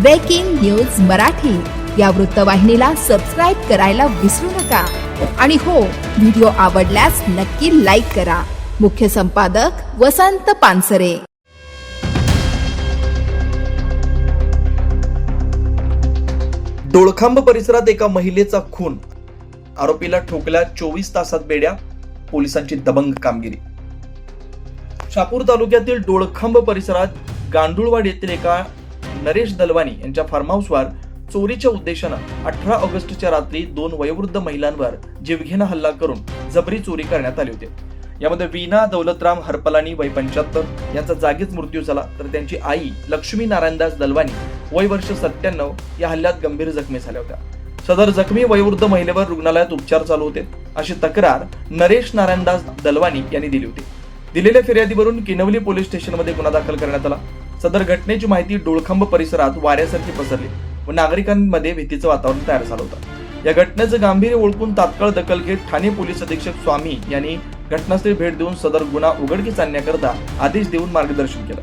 Breaking news Marathi या वृत्तवाहिनीला subscribe करायला विसरू नका. आणि हो व्हिडिओ आवडल्यास नक्की लाईक करा. मुख्य संपादक वसंत पानसरे. डोळखांब परिसरात एका महिलेचा खून. आरोपीला ठोकल्या चोवीस तासात बेड्या पोलिसांची दबंग कामगिरी. शापूर तालुक्यातील डोळखांब परिसरात गांडुळवाड येथील एका नरेश दलवानी यांच्या फार्म हाऊसवर चोरीच्या उद्देशानं अठरा ऑगस्टच्या रात्री दोन वयोवृद्ध महिलांवर जीवघेणा हल्ला करून जबरी चोरी करण्यात आली होती. यामध्ये वीणा दौलतराम हरपलानी वय पंच्याहत्तर यांचा जागीच मृत्यू झाला तर त्यांची आई लक्ष्मी नारायणदास दलवानी वय वर्ष सत्त्याण्णव या हल्ल्यात गंभीर जखमी झाल्या होत्या. सदर जखमी वयोवृद्ध महिलेवर रुग्णालयात उपचार चालू होते अशी तक्रार नरेश नारायणदास दलवानी यांनी दिली होती. दिलेल्या फिर्यादीवरून किनवली पोलीस स्टेशनमध्ये गुन्हा दाखल करण्यात आला. सदर घटनेची माहिती डोळखंब परिसरात वाऱ्यासारखी पसरली व नागरिकांमध्ये भीतीचं वातावरण तयार झालं होतं. या घटनेचं गांभीर्य ओळखून तात्काळ दखल घेत ठाणे पोलीस अधीक्षक स्वामी यांनी घटनास्थळी भेट देऊन सदर गुन्हा उघडकीस आणण्याकरता आदेश देऊन मार्गदर्शन केलं.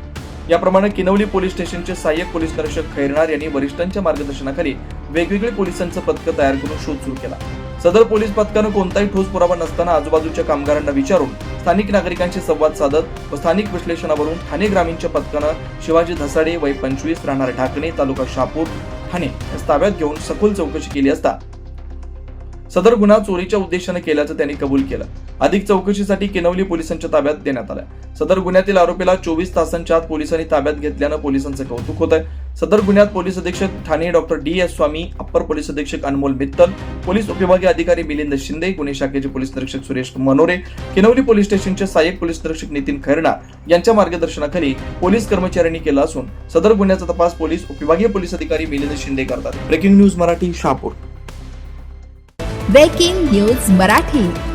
याप्रमाणे किनवली पोलीस स्टेशनचे सहाय्यक पोलीस निरीक्षक खैरणार यांनी वरिष्ठांच्या मार्गदर्शनाखाली वेगवेगळे पोलिसांचं पथक तयार करून शोध सुरू केला. सदर पोलीस पथकानं कोणताही ठोस पुरावा नसताना आजूबाजूच्या कामगारांना विचारून स्थानिक नागरिकांशी संवाद साधत व स्थानिक विश्लेषणावरून ठाणे ग्रामीणच्या पथकानं शिवाजी धसाडे वय पंचवीस राहणार ढाकणे तालुका शापूर ठाणे ताब्यात घेऊन सखोल चौकशी केली असता. सदर गुन्हा चोरीच्या उद्देशाने केल्याचं त्यांनी कबूल केलं. अधिक चौकशीसाठी किनवली पोलिसांच्या ताब्यात देण्यात आल्या. सदर गुन्ह्यातील आरोपीला चोवीस तासांच्या आत पोलिसांनी ताब्यात घेतल्यानं पोलिसांचं कौतुक होत आहे सदर गुन्ह्यात पोलीस अधीक्षक Thane doctor D S Swami upper police अधीक्षक अनमोल मित्तल पोलीस उपविभागीय अधिकारी मिलिंद शिंदे गुन्हे शाखेचे पोलीस निरीक्षक सुरेश मनोरे किनवली पोलीस स्टेशनचे सहाय्यक पोलीस निरीक्षक नितीन खैरणा यांच्या मार्गदर्शनाखाली पोलीस कर्मचाऱ्यांनी केला असून सदर गुन्ह्याचा तपास पोलीस उपविभागीय पोलीस अधिकारी मिलिंद शिंदे करतात. Breaking news Marathi Shahapur. Breaking news Marathi.